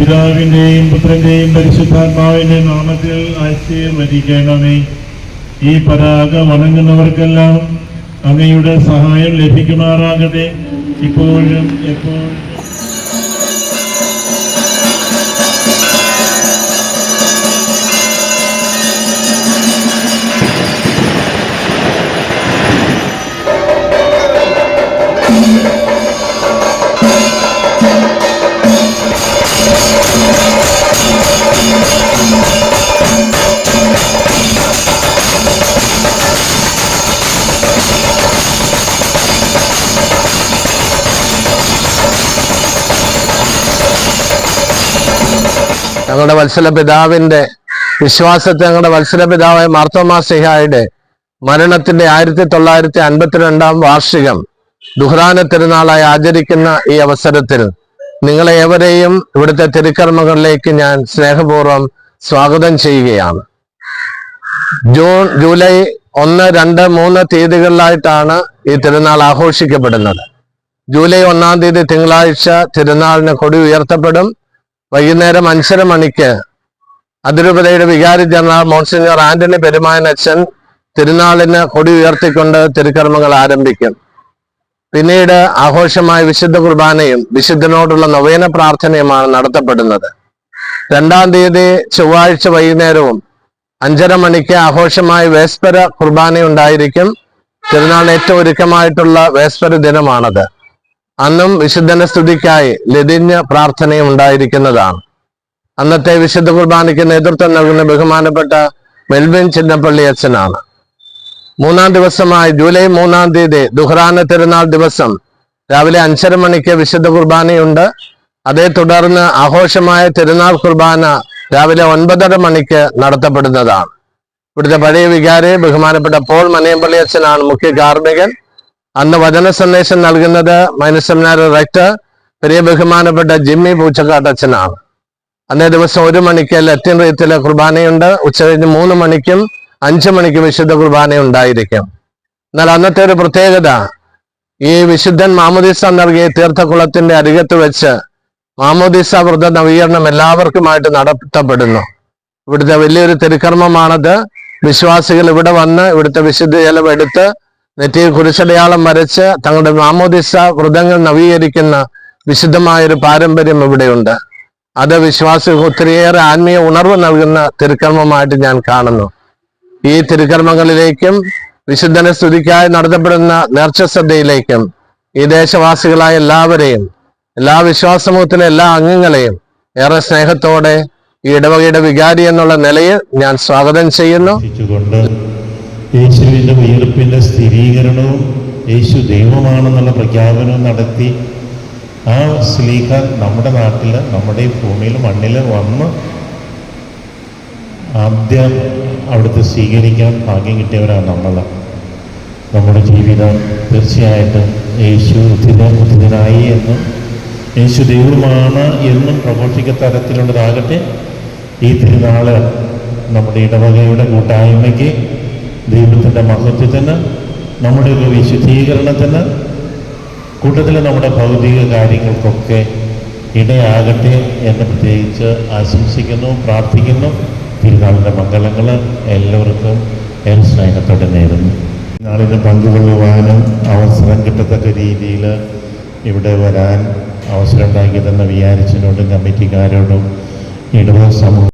പിതാവിന്റെയും പുത്രന്റെയും പരിശുദ്ധാത്മാവിന്റെ നാമത്തിൽ ആശീർവദിക്കണമേ. ഈ പതാക വണങ്ങുന്നവർക്കെല്ലാം അങ്ങയുടെ സഹായം ലഭിക്കുമാറാകട്ടെ. ഇപ്പോഴും എപ്പോഴും ഞങ്ങളുടെ വത്സല പിതാവിന്റെ വിശ്വാസത്തെ ഞങ്ങളുടെ വത്സല പിതാവായ മാർത്തോമാ സിഹായുടെ മരണത്തിന്റെ ആയിരത്തി തൊള്ളായിരത്തി അൻപത്തിരണ്ടാം വാർഷികം ദുഹ്റാന തിരുനാളായി ആചരിക്കുന്ന ഈ അവസരത്തിൽ നിങ്ങളെ ഏവരെയും ഇവിടുത്തെ തിരുക്കർമ്മങ്ങളിലേക്ക് ഞാൻ സ്നേഹപൂർവം സ്വാഗതം ചെയ്യുകയാണ്. ജൂൺ ജൂലൈ ഒന്ന് രണ്ട് മൂന്ന് തീയതികളിലായിട്ടാണ് ഈ തിരുനാൾ ആഘോഷിക്കപ്പെടുന്നത്. ജൂലൈ ഒന്നാം തീയതി തിങ്കളാഴ്ച തിരുനാളിന് കൊടി ഉയർത്തപ്പെടും. വൈകുന്നേരം അഞ്ചര മണിക്ക് അതിരൂപതയുടെ വികാരി ജനറൽ മോൺസിനിയർ ആന്റണി പെരുമായൻ അച്ഛൻ തിരുനാളിന് കൊടി ഉയർത്തിക്കൊണ്ട് തിരുക്കർമ്മങ്ങൾ ആരംഭിക്കും. പിന്നീട് ആഘോഷമായ വിശുദ്ധ കുർബാനയും വിശുദ്ധനോടുള്ള നവേന പ്രാർത്ഥനയുമാണ് നടത്തപ്പെടുന്നത്. രണ്ടാം തീയതി ചൊവ്വാഴ്ച വൈകുന്നേരവും അഞ്ചര മണിക്ക് ആഘോഷമായ വേസ്പര കുർബാന ഉണ്ടായിരിക്കും തിരുനാളിന് ഏറ്റവും ഒരുക്കമായിട്ടുള്ള വേസ്പര ദിനമാണത്. അന്നും വിശുദ്ധന സ്തുതിക്കായി ലതിഞ്ഞ പ്രാർത്ഥനയും ഉണ്ടായിരിക്കുന്നതാണ്. അന്നത്തെ വിശുദ്ധ കുർബാനയ്ക്ക് നേതൃത്വം നൽകുന്ന ബഹുമാനപ്പെട്ട മെൽവിൻ ചിന്നപ്പള്ളി അച്ഛനാണ്. മൂന്നാം ദിവസമായി ജൂലൈ മൂന്നാം തീയതി ദുഹ്റാന തിരുനാൾ ദിവസം രാവിലെ അഞ്ചര മണിക്ക് വിശുദ്ധ കുർബാനയുണ്ട്. അതേ തുടർന്ന് ആഘോഷമായ തിരുനാൾ കുർബാന രാവിലെ ഒൻപതര മണിക്ക് നടത്തപ്പെടുന്നതാണ്. ഇവിടുത്തെ പഴയ വികാരി ബഹുമാനപ്പെട്ട പോൾ മനയമ്പള്ളി അച്ഛനാണ് മുഖ്യ കാർമ്മികൻ. അന്ന് വചന സന്ദേശം നൽകുന്നത് മൈനസ് സെമിനാർ റെക്ടർ പെരിയ ബഹുമാനപ്പെട്ട ജിമ്മി പൂച്ചക്കാട്ടച്ഛനാണ് അന്നേ ദിവസം ഒരു മണിക്ക് ലത്തിൻ റീത്തിലെ കുർബാനയുണ്ട്. ഉച്ചകഴിഞ്ഞ് മൂന്ന് മണിക്കും അഞ്ചു മണിക്കും വിശുദ്ധ കുർബാന ഉണ്ടായിരിക്കും. എന്നാൽ അന്നത്തെ ഒരു പ്രത്യേകത ഈ വിശുദ്ധൻ മാമോദിസ നൽകിയ തീർത്ഥക്കുളത്തിന്റെ അരികത്ത് വെച്ച് മാമോദിസ വ്രത നവീകരണം എല്ലാവർക്കുമായിട്ട് നടത്തപ്പെടുന്നു. ഇവിടുത്തെ വലിയൊരു തിരുക്കർമ്മമാണത്. വിശ്വാസികൾ ഇവിടെ വന്ന് ഇവിടുത്തെ വിശുദ്ധ ജലം എടുത്ത് നെറ്റിയിൽ കുരിശടയാളം വരച്ച് തങ്ങളുടെ മാമോദിസ വ്രതങ്ങൾ നവീകരിക്കുന്ന വിശുദ്ധമായൊരു പാരമ്പര്യം ഇവിടെയുണ്ട്. അത് വിശ്വാസികൾക്ക് ഒത്തിരിയേറെ ആത്മീയ ഉണർവ് നൽകുന്ന തിരുക്കർമ്മമായിട്ട് ഞാൻ കാണുന്നു. ഈ തിരുക്കർമ്മങ്ങളിലേക്കും വിശുദ്ധനെ സ്തുതിക്കായി നടത്തപ്പെടുന്ന നേർച്ച ശ്രദ്ധയിലേക്കും ഈ ദേശവാസികളായ എല്ലാവരെയും എല്ലാ വിശ്വാസമൂഹത്തിലെ എല്ലാ അംഗങ്ങളെയും ഏറെ സ്നേഹത്തോടെ ഈ ഇടവകയുടെ വികാരി എന്നുള്ള നിലയിൽ ഞാൻ സ്വാഗതം ചെയ്യുന്നു. യേശുവിന്റെ ഉയർപ്പിന്റെ സ്ഥിരീകരണവും യേശു ദൈവമാണെന്നുള്ള പ്രഖ്യാപനവും നടത്തി ആ സ്ലീഹ നമ്മുടെ നാട്ടിൽ നമ്മുടെ ഭൂമിയിൽ മണ്ണിൽ വന്ന് ആദ്യം അവിടുത്തെ സ്വീകരിക്കാൻ ഭാഗ്യം കിട്ടിയവരാണ് നമ്മൾ നമ്മുടെ ജീവിതം തീർച്ചയായിട്ടും യേശു ഉദ്ധിത ഉദ്ധിതനായി എന്നും യേശു ദൈവമാണ് എന്നും പ്രഘോഷിക്ക തരത്തിലുള്ളതാകട്ടെ. ഈ തിരുനാൾ നമ്മുടെ ഇടവകയുടെ കൂട്ടായ്മയ്ക്ക് ദൈവത്തിന്റെ മഹത്വത്തിന് നമ്മുടെ ഒരു വിശുദ്ധീകരണത്തിന് കൂട്ടത്തിൽ നമ്മുടെ ഭൗതിക കാര്യങ്ങൾക്കൊക്കെ ഇടയാകട്ടെ എന്ന് പ്രത്യേകിച്ച് ആശംസിക്കുന്നു പ്രാർത്ഥിക്കുന്നു. തിരുനാളിന്റെ മംഗളങ്ങൾ എല്ലാവർക്കും ഏറെ സ്നേഹത്തോടെ നേരുന്നു നാളിന് പങ്കുകൊള്ളുവാനും അവസരം കിട്ടത്തക്ക രീതിയിൽ ഇവിടെ വരാൻ അവസരം ഉണ്ടാക്കി തന്ന വിചാരിച്ചതിനോടും കമ്മിറ്റിക്കാരോടും ഇടവ സമൂഹം